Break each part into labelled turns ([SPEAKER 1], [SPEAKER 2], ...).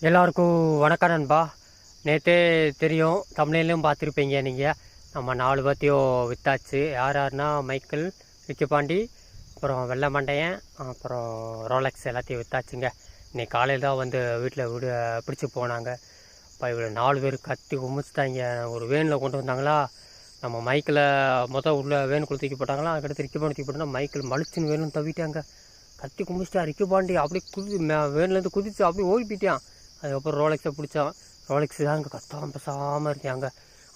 [SPEAKER 1] எல்லாருக்கும் வணக்கம் நண்பா. நேற்றே தெரியும் தமிழ்லையும் பார்த்துருப்பீங்க நீங்கள் நம்ம நாலு பேர்த்தையும் விற்றாச்சு யார் யாருன்னா மைக்கேல் விக்கிபாண்டி அப்புறம் வெள்ளை மண்டையன் அப்புறம் ரோலக்ஸ் எல்லாத்தையும் விற்றாச்சுங்க இன்னைக்கு காலையில் தான் வந்து வீட்டில் விடு பிடிச்சி போனாங்க. இப்போ இவ்வளோ நாலு பேர் கத்தி குமிச்சிட்டாங்க. ஒரு வேனில் கொண்டு வந்தாங்களா? நம்ம மைக்கில் மொதல் உள்ள வேனுக்குள்ள தூக்கி போட்டாங்களா? அதுக்கடுத்து ரிக்கி தூக்கி போட்டோம்னா மைக்கில் மலிச்சுன்னு வேணும் தவிட்டாங்க. கத்தி குமிச்சிட்டா ரிக்கி பாண்டி அப்படியே குதி மே- வேன்லேருந்து குதிச்சு அப்படியே ஓடி போயிட்டான். அதுக்கப்புறம் ரோலெக்ஸை பிடிச்சான். ரோலெக்ஸ் தான் அங்கே கத்தாம பேசாமல் இருக்காங்க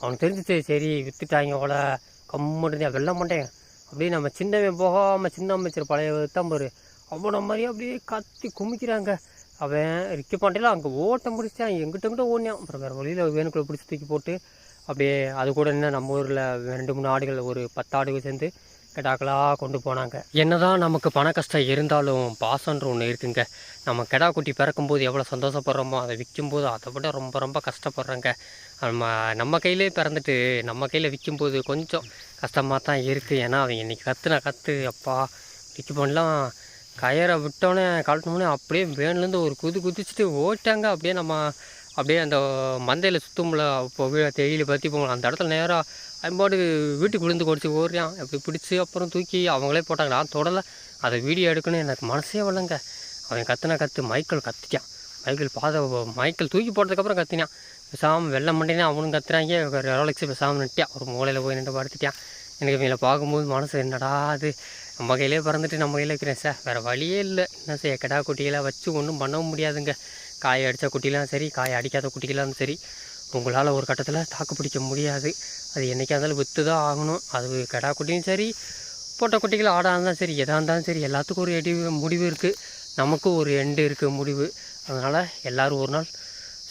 [SPEAKER 1] அவனுக்கு தெரிஞ்சிச்சு சரி விற்றுட்டாங்க போல கம்முன்னு இருந்தா வெள்ள மாட்டேன். அப்படியே நம்ம சின்னவன் போகாமல் சின்ன அமைச்சர் பழைய தம்பர் பாரு. அவனை மாதிரி அப்படியே கத்தி குமிக்கிறாங்க. அவன் ரிக்க பாண்டியில் அங்கே ஓட்ட முடிச்சான். எங்கிட்ட கிட்ட ஓடினான். அப்புறம் வேறு வழியில் வேணுக்குள்ளே பிடிச்சி தூக்கி போட்டு அப்படியே அது கூட என்ன நம்ம ஊரில் ரெண்டு மூணு ஆடுகள் ஒரு பத்து ஆடுகள் சேர்ந்து கெடாக்களாக கொண்டு போனாங்க. என்னதான் நமக்கு பண கஷ்டம் இருந்தாலும் பாசன்ற ஒன்று இருக்குங்க. நம்ம கெடா குட்டி பிறக்கும்போது எவ்வளோ சந்தோஷப்படுறோமோ அதை விற்கும்போது அதை விட ரொம்ப ரொம்ப கஷ்டப்படுறோங்க. நம்ம நம்ம கையிலே பிறந்துட்டு நம்ம கையில் விற்கும்போது கொஞ்சம் கஷ்டமாக தான் இருக்குது ஏன்னா அவங்க இன்றைக்கி கற்றுன கத்து அப்பா. விற்க பண்ணலாம் கயரை விட்டோன்னே கழட்டினோடனே அப்படியே வேன்லேருந்து ஒரு குதி குதிச்சுட்டு ஓட்டாங்க அப்படியே நம்ம அப்படியே அந்த மந்தையில் சுத்தமில்ல இப்போ தேயிலை பற்றி போகலாம் அந்த இடத்துல நேராக அம்பாடு வீட்டுக்கு விழுந்து குடிச்சு ஓடுறான். அப்படி பிடிச்சி அப்புறம் தூக்கி அவங்களே போட்டாங்க. நான் தொடலை. அதை வீடியோ எடுக்கணும் எனக்கு மனசே வரலங்க. அவன் கத்துனா கற்று மைக்கேல் கத்திட்டான். மைக்கேல் பாதை மைக்கேல் தூக்கி போட்டதுக்கப்புறம் கத்தினான். பேசாமல் வெள்ளை மண்டினா அவனும் கத்துறாங்க. ரோலெக்ஸு பேசாமல் நிட்டான் ஒரு மூலையில் போய் நின்று படுத்துட்டான். எனக்கு இவங்களை பார்க்கும்போது மனசு என்னடா அது? நம்ம கையிலே பிறந்துட்டு நம்ம கையில் வைக்கிறேன் சார். வேறு வழியே இல்லை. என்ன செய்ய கிடா குட்டியெல்லாம் வச்சு ஒன்றும் பண்ணவும் முடியாதுங்க. காய அடித்த குட்டிலாம் சரி காயை அடிக்காத குட்டிக்கெல்லாம் சரி உங்களால் ஒரு கட்டத்தில் தாக்கு பிடிக்க முடியாது. அது என்றைக்கா இருந்தாலும் விற்று தான் ஆகணும். அது கிடா குட்டியும் சரி போட்ட குட்டிகள் ஆடாக இருந்தாலும் சரி எதாக இருந்தாலும் சரி எல்லாத்துக்கும் ஒரு எடி முடிவு இருக்குது நமக்கும் ஒரு எண்டு இருக்குது முடிவு. அதனால் எல்லோரும் ஒரு நாள்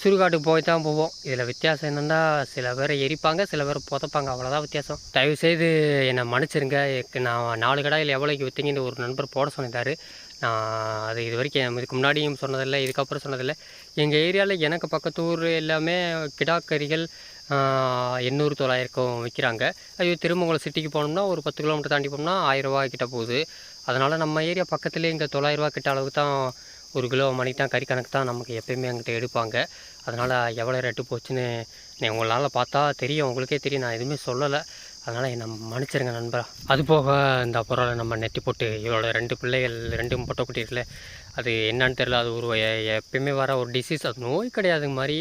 [SPEAKER 1] சுடுகாட்டுக்கு போய் தான் போவோம். இதில் வித்தியாசம் என்னென்னா சில பேரை எரிப்பாங்க சில பேர் புதைப்பாங்க. அவ்வளோதான் வித்தியாசம். தயவுசெய்து என்னை மன்னிச்சிருங்க. நான் நாலு கடாயில் எவ்வளோக்கு விற்றீங்கன்னு ஒரு நண்பர் போட சொன்னார் நான் அது இது வரைக்கும் இதுக்கு முன்னாடியும் சொன்னதில்லை இதுக்கப்புறம் சொன்னதில்லை. எங்கள் ஏரியாவில் எனக்கு பக்கத்து ஊர் எல்லாமே கிடாக்கறிகள் எண்ணூறு தொள்ளாயிரக்கும் விற்கிறாங்க ஐயோ திருமங்கலம் சிட்டிக்கு போனோம்னா ஒரு பத்து கிலோமீட்டர் தாண்டி போனோம்னா ஆயிரரூவா கிட்ட போகுது. அதனால் நம்ம ஏரியா பக்கத்துலேயே இங்கே தொள்ளாயிரரூவா கிட்ட அளவுக்கு தான் ஒரு கிலோ மணிக்கு தான் கறி கணக்கு தான் நமக்கு எப்பயுமே அங்கிட்ட எடுப்பாங்க. அதனால் எவ்வளோ ரேட்டு போச்சுன்னு நீ உங்களால் பார்த்தா தெரியும். உங்களுக்கே தெரியும். நான் எதுவுமே சொல்லலை. அதனால் என்னை மன்னிச்சிருங்க நண்பரா. அது போக இந்த அப்புறம் நம்ம நெத்தி போட்டு இவளோட ரெண்டு பிள்ளைகள் ரெண்டு பொட்டை குட்டி அது என்னன்னு தெரியல. அது ஒரு எப்பயுமே வர ஒரு டிசீஸ் அது நோய் கிடையாது மாதிரி.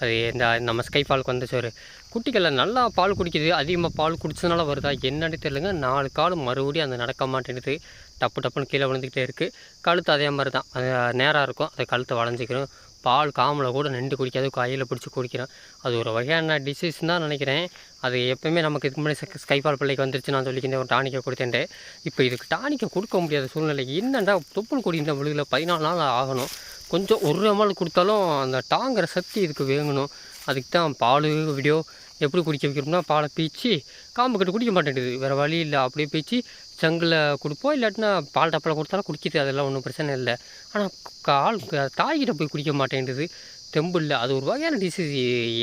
[SPEAKER 1] அது இந்த நம்ம ஸ்கை ஃபாலுக்கு வந்துச்சு ஒரு குட்டிகளில் நல்லா பால் குடிக்குது. அதிகமாக பால் குடிச்சதுனால வருதா என்னன்னு தெரியலங்க. நாலு காலம் மறுபடியும் அந்த நடக்க மாட்டேங்குது டப்பு டப்புன்னு கீழே விழுந்துக்கிட்டே இருக்குது கழுத்து அதே மாதிரி தான். அது நேராக இருக்கும். அது கழுத்தை வளைஞ்சிக்கிறோம். பால் காமில் கூட நின்று குடிக்காது. கையில் பிடிச்சி குடிக்கிறோம். அது ஒரு வகையான டிசீஸ் தான் நினைக்கிறேன். அது எப்பவுமே நமக்கு இதுக்கு முன்னாடி ஸ்கைபால் பிள்ளைக்கு வந்துருச்சு. நான் சொல்லிக்கிறேன் ஒரு டானிக்கை கொடுத்தேன்ட்டு. இப்போ இதுக்கு டானிக்கை கொடுக்க முடியாத சூழ்நிலை. என்னென்னா தொப்புள் கொடி இந்த விழுகில்? பதினாலு நாள் ஆகணும். கொஞ்சம் ஒரு நாள் கொடுத்தாலும் அந்த டாங்கிற சக்தி இதுக்கு வேங்கணும். அதுக்கு தான் பால் வீடியோ எப்படி குடிக்க வைக்கிறோம்னா பாலை பீச்சி காம்பு கட்டு குடிக்க மாட்டேங்குது. வேறு வழி இல்லை. அப்படியே பீச்சி சங்கில் கொடுப்போம். இல்லாட்டினா பால் டப்பில் கொடுத்தாலும் குடிக்கிறது அதெல்லாம் ஒன்றும் பிரச்சனை இல்லை. ஆனால் கால் தாய்கிட்ட போய் குடிக்க மாட்டேங்குது. தெம்பு இல்லை. அது ஒரு வகையான டிசீஸ்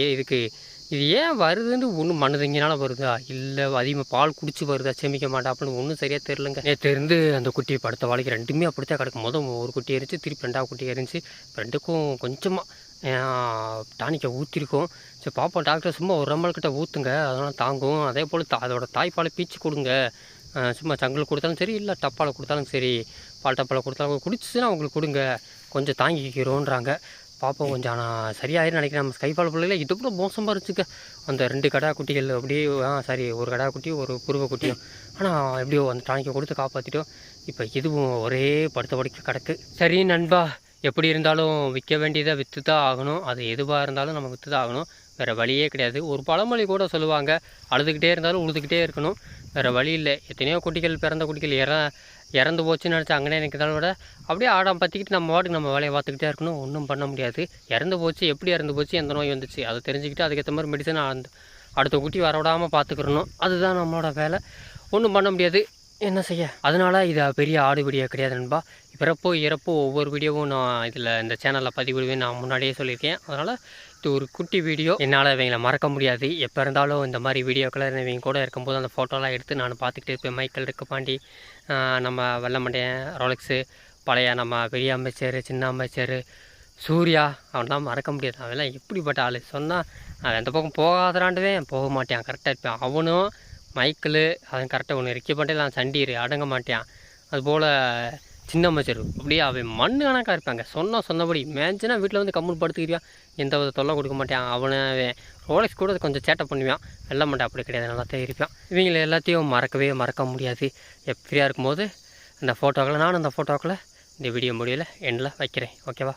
[SPEAKER 1] ஏ இதுக்கு. இது ஏன் வருதுன்னு ஒன்றும் மண்ணுதங்கினால வருதா? இல்லை அதிகமாக பால் குடிச்சு வருதா? சேமிக்க மாட்டா? அப்படின்னு ஒன்றும் சரியாக தெரிலங்க நேற்று இருந்து அந்த குட்டி படுத்த வாழ்க்கை ரெண்டுமே அப்படித்தான் கிடக்கும் மொதல் ஒரு குட்டி இருந்துச்சு திருப்பி ரெண்டாவது குட்டி இருந்துச்சு ரெண்டுக்கும் கொஞ்சமாக டானிக்கை ஊற்றிருக்கோம் சரி பார்ப்போம். டாக்டர் சும்மா ஒரு ரம்மல்கிட்ட ஊற்றுங்க அதெல்லாம் தாங்கும். அதே போல் தா அதோட தாய்ப்பாலை பீச்சு கொடுங்க. சும்மா சங்கில் கொடுத்தாலும் சரி இல்லை டப்பால் கொடுத்தாலும் சரி பால் டப்பால் கொடுத்தாலும் குடிச்சுன்னா அவங்களுக்கு கொடுங்க. கொஞ்சம் தாங்கிக்கிறோன்றாங்க. பார்ப்போம் கொஞ்சம். ஆனால் சரியாயிரும் நினைக்கிறேன். நம்ம ஸ்கைஃபால் பிள்ளைல இது கூட மோசமாக இருந்துச்சுக்க அந்த ரெண்டு கடா குட்டிகள் அப்படியே ஆ சரி ஒரு கடா குட்டியும் ஒரு புருவ குட்டியும் ஆனால் எப்படியோ அந்த டானிக்கை கொடுத்து காப்பாற்றிட்டோம் இப்போ இதுவும் ஒரே படுத்த படுக்க கிடக்கு. சரி நண்பா. எப்படி இருந்தாலும் விற்க வேண்டியதை விற்று தான் ஆகணும். அது எதுவாக இருந்தாலும் நம்ம விற்று தான் ஆகணும். வேறு வழியே கிடையாது. ஒரு பழமொழி கூட சொல்லுவாங்க. அழுதுகிட்டே இருந்தாலும் உழுதுகிட்டே இருக்கணும். வேறு வழி இல்லை. எத்தனையோ குட்டிகள் பிறந்த குட்டிகள் இற இறந்து போச்சுன்னு நினச்சா அங்கனே நிற்கிறதால விட அப்படியே ஆடம் பற்றிக்கிட்டு நம்ம வாட்டுக்கு நம்ம வேலையை பார்த்துக்கிட்டே இருக்கணும். ஒன்றும் பண்ண முடியாது. இறந்து போச்சு. எப்படி இறந்து போச்சு? எந்த நோய் வந்துச்சு? அதை தெரிஞ்சுக்கிட்டு அதுக்கேற்ற மாதிரி மெடிசன் அடுத்த குட்டி வர விடாமல் பார்த்துக்கிறணும். அதுதான் நம்மளோட வேலை. ஒன்றும் பண்ண முடியாது. என்ன செய்ய? அதனால் இது பெரிய ஆடு வீடியோ கிடையாது நண்பா. பிறப்போ இறப்போ ஒவ்வொரு வீடியோவும் நான் இதில் இந்த சேனலில் பதிவிடுவேன். நான் முன்னாடியே சொல்லியிருக்கேன். அதனால் இது ஒரு குட்டி வீடியோ. என்னால் இவங்களை மறக்க முடியாது. எப்போ இருந்தாலும் இந்த மாதிரி வீடியோக்களை இவங்க கூட இருக்கும்போது அந்த ஃபோட்டோலாம் எடுத்து நான் பார்த்துக்கிட்டே இருப்பேன். மைக்கேல் இருக்கு பாண்டி நம்ம வெள்ளமண்டையன் ரோலெக்ஸு பழைய நம்ம பெரிய அமைச்சர் சின்ன அமைச்சர் சூர்யா அவன்லாம் மறக்க முடியாது. அவன்லாம் எப்படிப்பட்ட ஆள்? சொன்னால் அவன் அந்த பக்கம் போகாதராண்டுவேன் போக மாட்டேன். கரெக்டாக இருப்பான். அவனும் மைக்கிள் அதன் கரெக்டாக ஒன்று ரிக்கி பண்ணிட்டு சண்டீர் அடங்க மாட்டான் அதுபோல் சின்ன அமைச்சர் அப்படியே அவன் மண் கணக்காக இருப்பாங்க. சொன்னா சொன்னபடி மேஞ்சினா வீட்டில் வந்து கம்முன்னு படுத்துக்கிறியான் எந்த வித தொல்லை கொடுக்க மாட்டான் அவனை அவன் கூட கொஞ்சம் சேட்டை பண்ணுவான். வெள்ள மாட்டேன் அப்படி கிடையாது. நல்லா தான் இருப்பான் இவங்களை எல்லாத்தையும் மறக்கவே மறக்க முடியாது. ஃப்ரீயாக இருக்கும்போது அந்த ஃபோட்டோக்களை நானும் அந்த ஃபோட்டோக்களை இந்த வீடியோ முடியல எண்டில் வைக்கிறேன். ஓகேவா